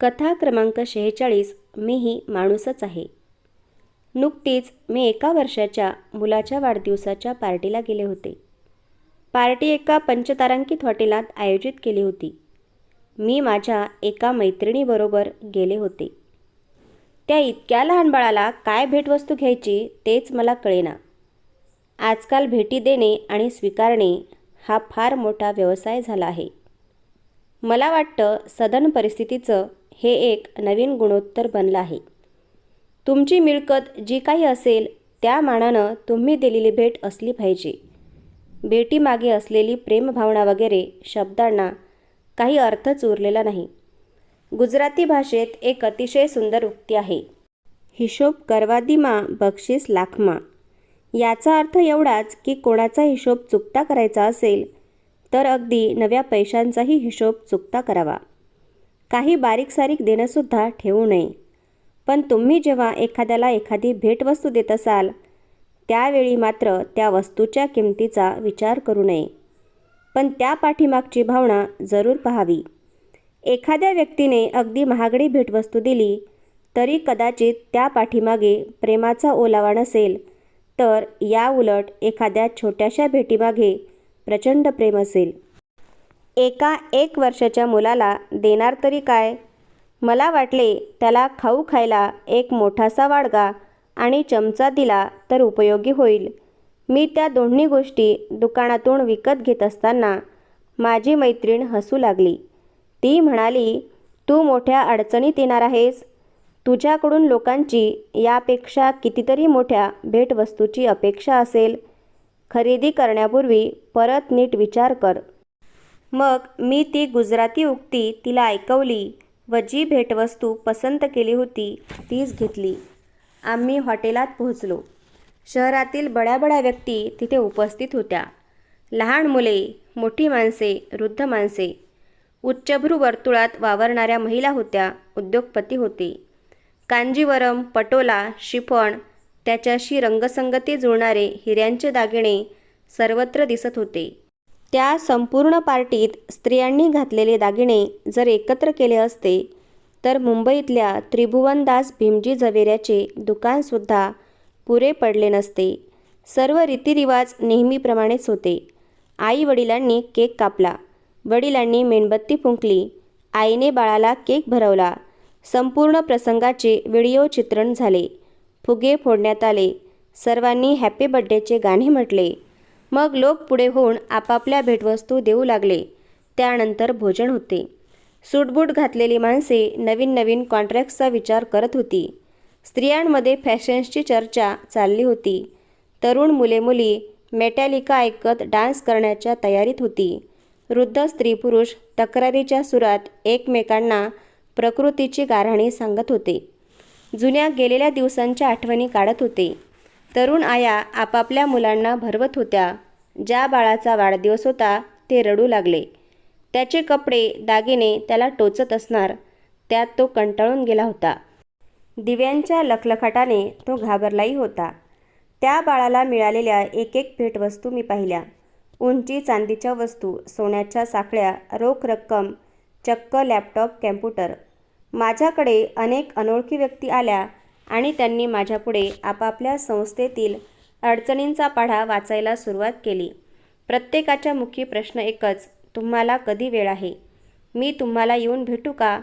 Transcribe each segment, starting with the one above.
कथा क्रमांक शेहेचाळीस मीही माणूसच आहे. नुकतीच मी एका वर्षाच्या मुलाच्या वाढदिवसाच्या पार्टीला गेले होते. पार्टी एका पंचतारांकित हॉटेलात आयोजित केली होती. मी माझ्या एका मैत्रिणीबरोबर गेले होते. त्या इतक्या लहान बाळाला काय भेटवस्तू घ्यायची तेच मला कळेना. आजकाल भेटी देणे आणि स्वीकारणे हा फार मोठा व्यवसाय झाला आहे. मला वाटतं सदन परिस्थितीचं हे एक नवीन गुणोत्तर बनलं आहे. तुमची मिळकत जी काही असेल त्या मानानं तुम्ही दिलेली भेट असली पाहिजे. भेटीमागे असलेली प्रेमभावना वगैरे शब्दांना काही अर्थच उरलेला नाही. गुजराती भाषेत एक अतिशय सुंदर उक्ती आहे. हिशोब करवादिमा बक्षीस लाखमा याचा अर्थ एवढाच की कोणाचा हिशोब चुकता करायचा असेल तर अगदी नव्या पैशांचाही हिशोब चुकता करावा. काही बारीक सारीक देणंसुद्धा ठेवू नये. पण तुम्ही जेव्हा एखाद्याला एखादी भेटवस्तू देत असाल त्यावेळी मात्र त्या वस्तूच्या किमतीचा विचार करू नये. पण त्या पाठीमागची भावना जरूर पाहावी. एखाद्या व्यक्तीने अगदी महागडी भेटवस्तू दिली तरी कदाचित त्या पाठीमागे प्रेमाचा ओलावा नसेल तर या उलट एखाद्या छोट्याशा भेटीमागे प्रचंड प्रेम असेल. एका एक वर्षाच्या मुलाला देणार तरी काय? मला वाटले त्याला खाऊ खायला एक मोठासा वाडगा आणि चमचा दिला तर उपयोगी होईल. मी त्या दोन्ही गोष्टी दुकानातून विकत घेत असताना माझी मैत्रीण हसू लागली. ती म्हणाली तू मोठ्या अडचणीत येणार आहेस. तुझ्याकडून लोकांची यापेक्षा कितीतरी मोठ्या भेटवस्तूची अपेक्षा असेल. खरेदी करण्यापूर्वी परत नीट विचार कर. मग मी ती गुजराती उक्ती तिला ऐकवली व जी भेटवस्तू पसंत केली होती तीच घेतली. आम्ही हॉटेलात पोहोचलो. शहरातील बड्या बड्या व्यक्ती तिथे उपस्थित होत्या. लहान मुले मोठी माणसे वृद्ध माणसे. उच्चभ्रू वर्तुळात वावरणाऱ्या महिला होत्या उद्योगपती होते. कांजीवरम पटोला शिफण त्याच्याशी रंगसंगती जुळणारे हिऱ्यांचे दागिने सर्वत्र दिसत होते. त्या संपूर्ण पार्टीत स्त्रियांनी घातलेले दागिने जर एकत्र केले असते तर मुंबईतल्या त्रिभुवनदास भीमजी झवेऱ्याचे दुकानसुद्धा पुरे पडले नसते. सर्व रीतिरिवाज नेहमीप्रमाणेच होते. आई वडिलांनी केक कापला. वडिलांनी मेणबत्ती फुंकली. आईने बाळाला केक भरवला. संपूर्ण प्रसंगाचे व्हिडिओ चित्रण झाले. फुगे फोडण्यात आले. सर्वांनी हॅपी बड्डेचे गाणे म्हटले. मग लोक पुढे होऊन आपापल्या भेटवस्तू देऊ लागले. त्यानंतर भोजन होते. सूटबूट घातलेली माणसे नवीन नवीन कॉन्ट्रॅक्टचा विचार करत होती. स्त्रियांमध्ये फॅशन्सची चर्चा चालली होती. तरुण मुले मुली मेटॅलिका ऐकत डान्स करण्याच्या तयारीत होती. वृद्ध स्त्री पुरुष तक्रारीच्या सुरात एकमेकांना प्रकृतीची गाऱ्हाणी सांगत होते. जुन्या गेलेल्या दिवसांच्या आठवणी काढत होते. तरुण आया आपापल्या मुलांना भरवत होत्या. ज्या बाळाचा वाढदिवस होता ते रडू लागले. त्याचे कपडे दागिने त्याला टोचत असणार त्यात तो कंटाळून गेला होता. दिव्यांच्या लखलखाटाने तो घाबरलाही होता. त्या बाळाला मिळालेल्या एक एक भेटवस्तू मी पाहिल्या. उंची चांदीच्या वस्तू सोन्याच्या साखळ्या रोख रक्कम चक्क लॅपटॉप कॅम्प्युटर. माझ्याकडे अनेक अनोळखी व्यक्ती आल्या आणि त्यांनी माझ्यापुढे आपापल्या संस्थेतील अडचणींचा पाढा वाचायला सुरुवात केली. प्रत्येकाच्या मुखी प्रश्न एकच तुम्हाला कधी वेळ आहे? मी तुम्हाला येऊन भेटू का?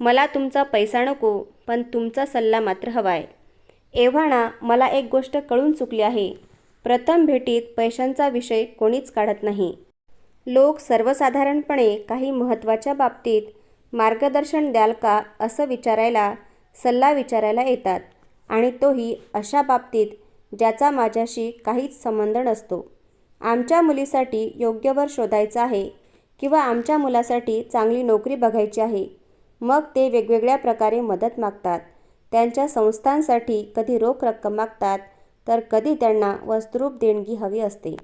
मला तुमचा पैसा नको पण तुमचा सल्ला मात्र हवा आहे एव्हाना मला एक गोष्ट कळून चुकली आहे. प्रथम भेटीत पैशांचा विषय कोणीच काढत नाही. लोक सर्वसाधारणपणे काही महत्त्वाच्या बाबतीत मार्गदर्शन द्याल का असं विचारायला सल्ला विचारायला येतात आणि तोही अशा बाबतीत ज्याचा माझ्याशी काहीच संबंध नसतो. आमच्या मुलीसाठी योग्य वर शोधायचं आहे किंवा आमच्या मुलासाठी चांगली नोकरी बघायची आहे मग ते वेगवेगळ्या प्रकारे मदत मागतात. त्यांच्या संस्थांसाठी कधी रोख रक्कम मागतात तर कधी त्यांना वस्त्रूप देणगी हवी असते.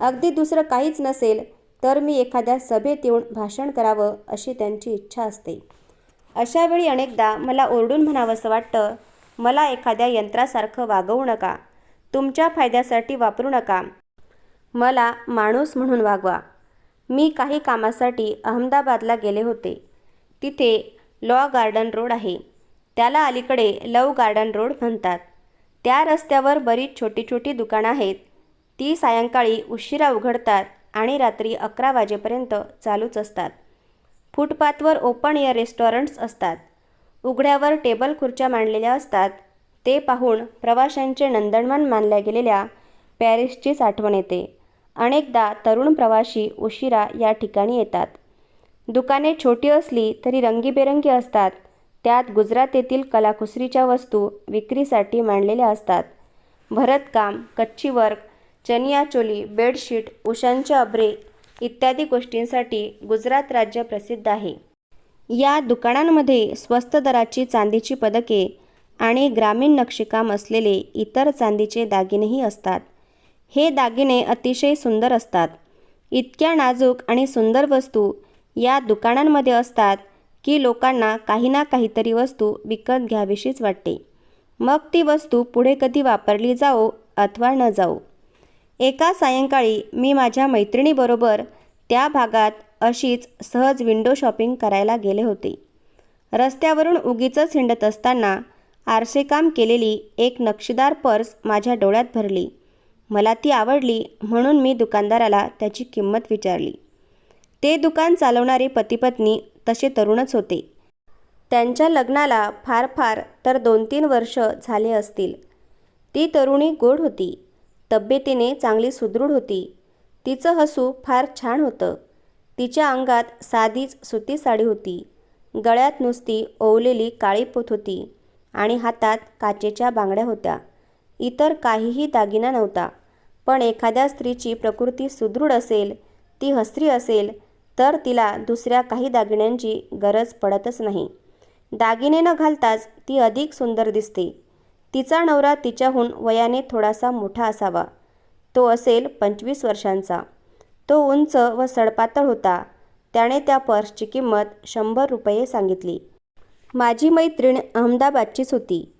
अगदी दुसरं काहीच नसेल तर मी एखाद्या सभेत येऊन भाषण करावं अशी त्यांची इच्छा असते. अशावेळी अनेकदा मला ओरडून म्हणावंसं वाटतं मला एखाद्या यंत्रासारखं वागवू नका. तुमच्या फायद्यासाठी वापरू नका. मला माणूस म्हणून वागवा. मी काही कामासाठी अहमदाबादला गेले होते. तिथे लॉ गार्डन रोड आहे. त्याला अलीकडे लव गार्डन रोड म्हणतात. त्या रस्त्यावर बरीच छोटी छोटी दुकानं आहेत. ती सायंकाळी उशिरा उघडतात आणि रात्री अकरा वाजेपर्यंत चालूच असतात. फुटपाथवर ओपन एअर रेस्टॉरंट्स असतात. उघड्यावर टेबल खुर्च्या मांडलेल्या असतात. ते पाहून प्रवाशांचे नंदनवन मानल्या गेलेल्या पॅरिसचीच आठवण येते. अनेकदा तरुण प्रवासी उशिरा या ठिकाणी येतात. दुकाने छोटी असली तरी रंगीबेरंगी असतात. त्यात गुजरात येथील कलाकुसरीच्या वस्तू विक्रीसाठी मांडलेल्या असतात. भरतकाम कच्ची वर्क चनियाचोली बेडशीट उशांचे अब्रे इत्यादी गोष्टींसाठी गुजरात राज्य प्रसिद्ध आहे. या दुकानांमध्ये स्वस्त दराची चांदीची पदके आणि ग्रामीण नक्षीकाम असलेले इतर चांदीचे दागिनेही असतात. हे दागिने अतिशय सुंदर असतात. इतक्या नाजूक आणि सुंदर वस्तू या दुकानांमध्ये असतात की लोकांना काही ना काहीतरी वस्तू विकत घ्यावीशीच वाटते. मग ती वस्तू पुढे कधी वापरली जाओ अथवा न जाओ एका सायंकाळी मी माझ्या मैत्रिणीबरोबर त्या भागात अशीच सहज विंडो शॉपिंग करायला गेले होते. रस्त्यावरून उगीचच हिंडत असताना आरसेकाम केलेली एक नक्षीदार पर्स माझ्या डोळ्यात भरली. मला ती आवडली म्हणून मी दुकानदाराला त्याची किंमत विचारली. ते दुकान चालवणारे पतीपत्नी तसे तरुणच होते. त्यांच्या लग्नाला फार फार तर दोन तीन वर्ष झाले असतील. ती तरुणी गोड होती. तब्येतीने चांगली सुदृढ होती. तिचं हसू फार छान होतं. तिच्या अंगात साधीच सुती साडी होती. गळ्यात नुसती ओवलेली काळी पोत होती आणि हातात काचेच्या बांगड्या होत्या. इतर काहीही दागिना नव्हता. पण एखाद्या स्त्रीची प्रकृती सुदृढ असेल ती हसरी असेल तर तिला दुसऱ्या काही दागिन्यांची गरज पडतच नाही. दागिने न घालताच ती अधिक सुंदर दिसते. तिचा नवरा तिच्याहून वयाने थोडासा मोठा असावा. तो असेल पंचवीस वर्षांचा. तो उंच व सडपातळ होता. त्याने त्या पर्सची किंमत शंभर रुपये सांगितली. माझी मैत्रीण अहमदाबादचीच होती.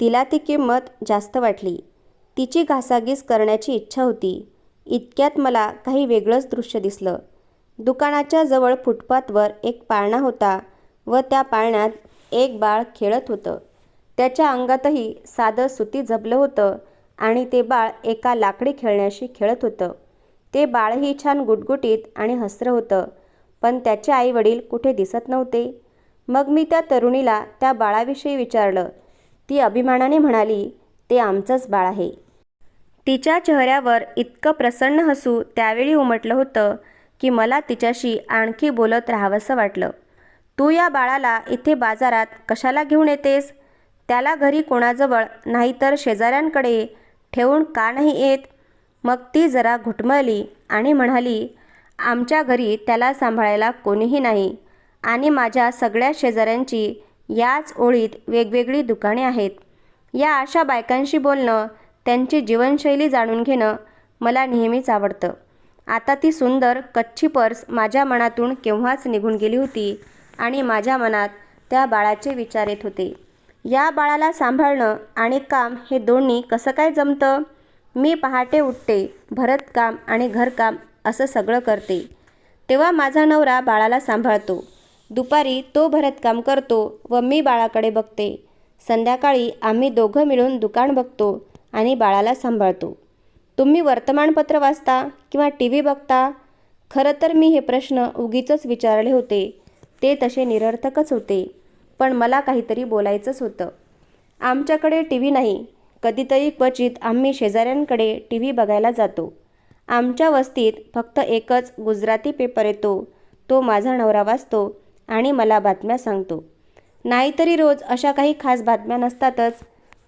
तिला ती किंमत जास्त वाटली. तिची घासाघीस करण्याची इच्छा होती. इतक्यात मला काही वेगळंच दृश्य दिसलं. दुकानाच्या जवळ फुटपाथवर एक पाळणा होता व त्या पाळण्यात एक बाळ खेळत होतं. त्याच्या अंगातही साधं सुती झबलं होतं आणि ते बाळ एका लाकडी खेळण्याशी खेळत होतं. ते बाळही छान गुटगुटीत आणि हसरं होतं पण त्याचे आईवडील कुठे दिसत नव्हते. मग मी त्या तरुणीला त्या बाळाविषयी विचारलं. ती अभिमानाने म्हणाली ते आमचंच बाळ आहे. तिच्या चेहऱ्यावर इतकं प्रसन्न हसू त्यावेळी उमटलं होतं की मला तिच्याशी आणखी बोलत राहावंसं वाटलं. तू या बाळाला इथे बाजारात कशाला घेऊन येतेस? त्याला घरी कोणाजवळ नाहीतर शेजाऱ्यांकडे ठेवून का नाही येत? मग ती जरा घुटमळली आणि म्हणाली आमच्या घरी त्याला सांभाळायला कोणीही नाही आणि माझ्या सगळ्या शेजाऱ्यांची याच ओळीत वेगवेगळी दुकाने आहेत. या अशा बायकांशी बोलणं त्यांची जीवनशैली जाणून घेणं मला नेहमीच आवडतं. आता ती सुंदर कच्ची पर्स माझ्या मनातून केव्हाच निघून गेली होती आणि माझ्या मनात त्या बाळाचे विचार येत होते. या बाळाला सांभाळणं आणि काम हे दोन्ही कसं काय जमतं? मी पहाटे उठते भरतकाम आणि घरकाम असं सगळं करते. तेव्हा माझा नवरा बाळाला सांभाळतो. दुपारी तो भरतकाम करतो व मी बाळाकडे बघते. संध्याकाळी आम्ही दोघं मिळून दुकान बघतो आणि बाळाला सांभाळतो. तुम्ही वर्तमानपत्र वाचता किंवा टी व्ही बघता? खरं तर मी हे प्रश्न उगीच विचारले होते. ते तसे निरर्थकच होते. पण मला काहीतरी बोलायचंच होतं. आमच्याकडे टी व्ही नाही. कधीतरी क्वचित आम्ही शेजाऱ्यांकडे टी व्ही बघायला जातो. आमच्या वस्तीत फक्त एकच गुजराती पेपर येतो. तो माझा नवरा वाचतो आणि मला बातम्या सांगतो. नाहीतरी रोज अशा काही खास बातम्या नसतातच.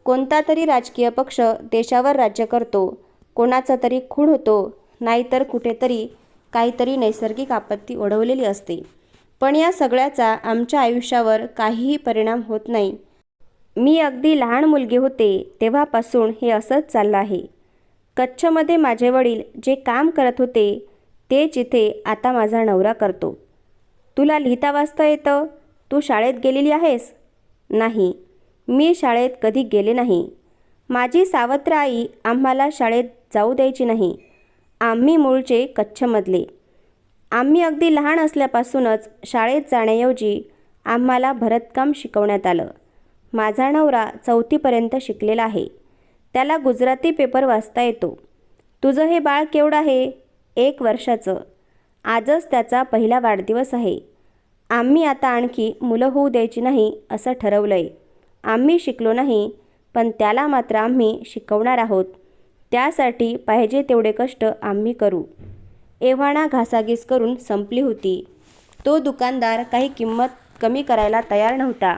कोणता तरी राजकीय पक्ष देशावर राज्य करतो. कोणाचा तरी खूण होतो. नाहीतर कुठेतरी काहीतरी नैसर्गिक आपत्ती ओढवलेली असते. पण या सगळ्याचा आमच्या आयुष्यावर काहीही परिणाम होत नाही. मी अगदी लहान मुलगी होते तेव्हापासून हे असंच चाललं आहे. कच्छमध्ये माझे वडील जे काम करत होते ते जिथे आता माझा नवरा करतो. तुला लिहिता वाचता येतं? तू शाळेत गेलेली आहेस? नाही. मी शाळेत कधी गेले नाही. माझी सावत्र आई आम्हाला शाळेत जाऊ द्यायची नाही. आम्ही मूळचे कच्छमधले. आम्ही अगदी लहान असल्यापासूनच शाळेत जाण्याऐवजी आम्हाला भरतकाम शिकवण्यात आलं. माझा नवरा चौथीपर्यंत शिकलेला आहे. त्याला गुजराती पेपर वाचता येतो. तुझं हे बाळ केवढं आहे? एक वर्षाचं. आजच त्याचा पहिला वाढदिवस आहे. आम्ही आता आणखी मुलं होऊ द्यायची नाही असं ठरवलं आहे आम्ही शिकलो नाही पण त्याला मात्र आम्ही शिकवणार आहोत. त्यासाठी पाहिजे तेवढे कष्ट आम्ही करू. एव्हाणा घासाघीस करून संपली होती. तो दुकानदार काही किंमत कमी करायला तयार नव्हता.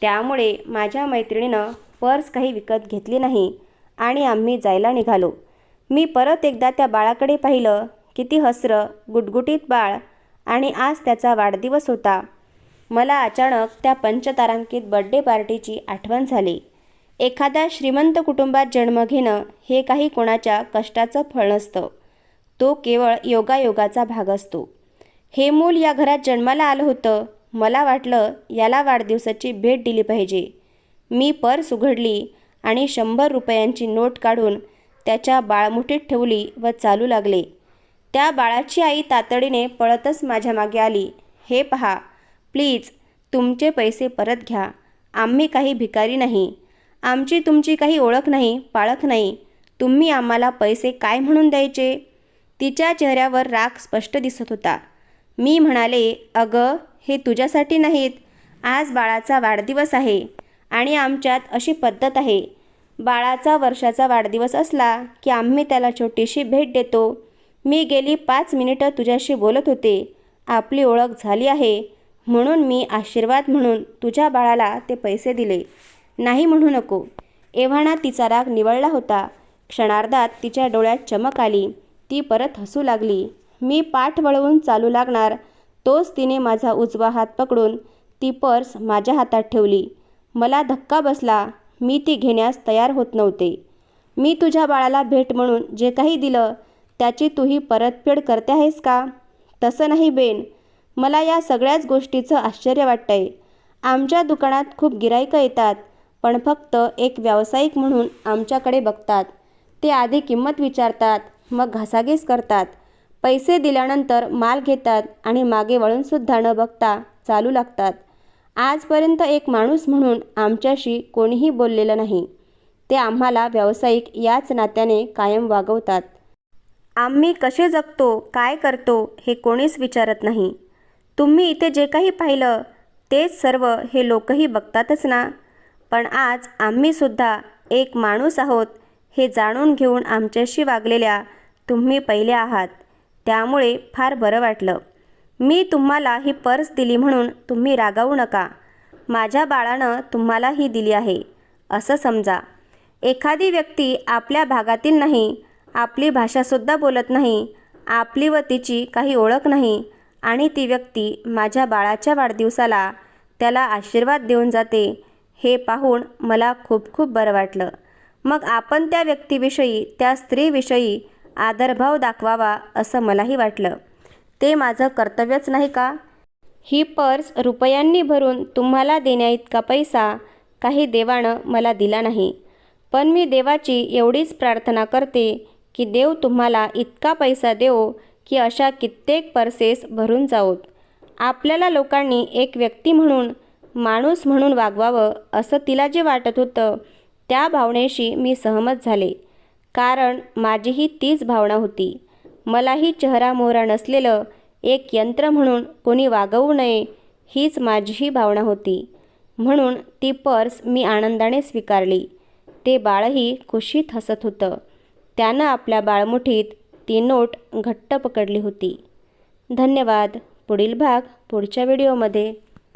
त्यामुळे माझ्या मैत्रिणीनं पर्स काही विकत घेतली नाही आणि आम्ही जायला निघालो. मी परत एकदा त्या बाळाकडे पाहिलं. किती हसरं गुटगुटीत बाळ आणि आज त्याचा वाढदिवस होता. मला अचानक त्या पंचतारांकित बड्डे पार्टीची आठवण झाली. एखाद्या श्रीमंत कुटुंबात जन्म घेणं हे काही कोणाच्या कष्टाचं फळ नसतं. तो केवळ योगायोगाचा भाग असतो. हे मूल या घरात जन्माला आलं होतं. मला वाटलं याला वाढदिवसाची भेट दिली पाहिजे. मी पर्स उघडली आणि शंभर रुपयांची नोट काढून त्याच्या बाळमुठीत ठेवली व चालू लागले. त्या बाळाची आई तातडीने पळतच माझ्या मागे आली. हे पहा प्लीज तुमचे पैसे परत घ्या. आम्ही काही भिकारी नाही. आमची तुमची काही ओळख नाही पाळख नाही. तुम्ही आम्हाला पैसे काय म्हणून द्यायचे? तिच्या चेहऱ्यावर राग स्पष्ट दिसत होता. मी म्हणाले अगं हे तुझ्यासाठी नाहीत. आज बाळाचा वाढदिवस आहे आणि आमच्यात अशी पद्धत आहे. बाळाचा वर्षाचा वाढदिवस असला की आम्ही त्याला छोटीशी भेट देतो. मी गेली पाच मिनिटं तुझ्याशी बोलत होते. आपली ओळख झाली आहे. म्हणून मी आशीर्वाद म्हणून तुझ्या बाळाला ते पैसे दिले. नाही म्हणू नको. एव्हाना तिचा राग निवळला होता. क्षणार्धात तिच्या डोळ्यात चमक आली. ती परत हसू लागली. मी पाठ वळवून चालू लागणार तोच तिने माझा उजवा हात पकडून ती पर्स माझ्या हातात ठेवली. मला धक्का बसला. मी ती घेण्यास तयार होत नव्हते. मी तुझ्या बाळाला भेट म्हणून जे काही दिलं त्याची तूही परतफेड करते आहेस का? तसं नाही बेन. मला या सगळ्याच गोष्टीचं आश्चर्य वाटतंय. आमच्या दुकानात खूप गिरायकं येतात पण फक्त एक व्यावसायिक म्हणून आमच्याकडे बघतात. ते आधी किंमत विचारतात मग घासाघीस करतात. पैसे दिल्यानंतर माल घेतात आणि मागे वळूनसुद्धा न बघता चालू लागतात. आजपर्यंत एक माणूस म्हणून आमच्याशी कोणीही बोललेलं नाही. ते आम्हाला व्यावसायिक याच नात्याने कायम वागवतात. आम्ही कसे जगतो काय करतो हे कोणीच विचारत नाही. तुम्ही इथे जे काही पाहिलं तेच सर्व हे लोकही बघतातच ना? पण आज आम्हीसुद्धा एक माणूस आहोत हे जाणून घेऊन आमच्याशी वागलेल्या तुम्ही पहिले आहात. त्यामुळे फार बरं वाटलं. मी तुम्हाला ही पर्स दिली म्हणून तुम्ही रागावू नका. माझ्या बाळानं तुम्हाला ही दिली आहे. असं समजा. एखादी व्यक्ती आपल्या भागातील नाही आपली भाषासुद्धा बोलत नाही आपली व तिची काही ओळख नाही आणि ती व्यक्ती माझ्या बाळाच्या वाढदिवसाला त्याला आशीर्वाद देऊन जाते हे पाहून मला खूप खूप बरं वाटलं. मग आपण त्या व्यक्तीविषयी त्या स्त्रीविषयी आदरभाव दाखवावा असं मलाही वाटलं. ते माझं कर्तव्यच नाही का? ही पर्स रुपयांनी भरून तुम्हाला देण्याइतका पैसा काही देवानं मला दिला नाही. पण मी देवाची एवढीच प्रार्थना करते की देव तुम्हाला इतका पैसा देवो की अशा कित्येक पर्सेस भरून जावोत. आपल्याला लोकांनी एक व्यक्ती म्हणून माणूस म्हणून वागवावं असं तिला जे वाटत होतं त्या भावनेशी मी सहमत झाले. कारण माझीही तीच भावना होती. मलाही चेहरा मोहरा नसलेलं एक यंत्र म्हणून कोणी वागवू नये हीच माझीही भावना होती. म्हणून ती पर्स मी आनंदाने स्वीकारली. ते बाळही खुशीत हसत होतं. त्यानं आपल्या बाळमुठीत ती नोट घट्ट पकडली होती. धन्यवाद. पुढील भाग पुढच्या व्हिडिओमध्ये.